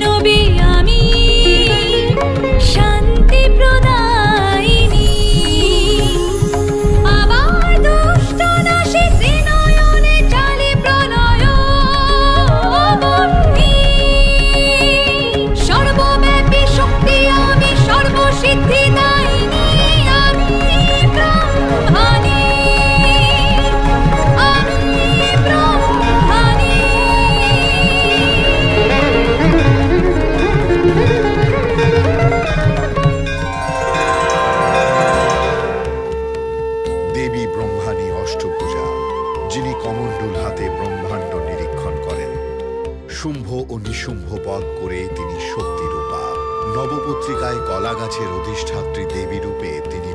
নবী অষ্টভুজা যিনি কমণ্ডুল হাতে ব্রহ্মাণ্ড নিরীক্ষণ করেন। শুম্ভ ও নিঃশুম্ভ পদ করে তিনি শক্তিরূপা। নবপত্রিকায় কলা গাছের অধিষ্ঠাত্রী দেবী রূপে তিনি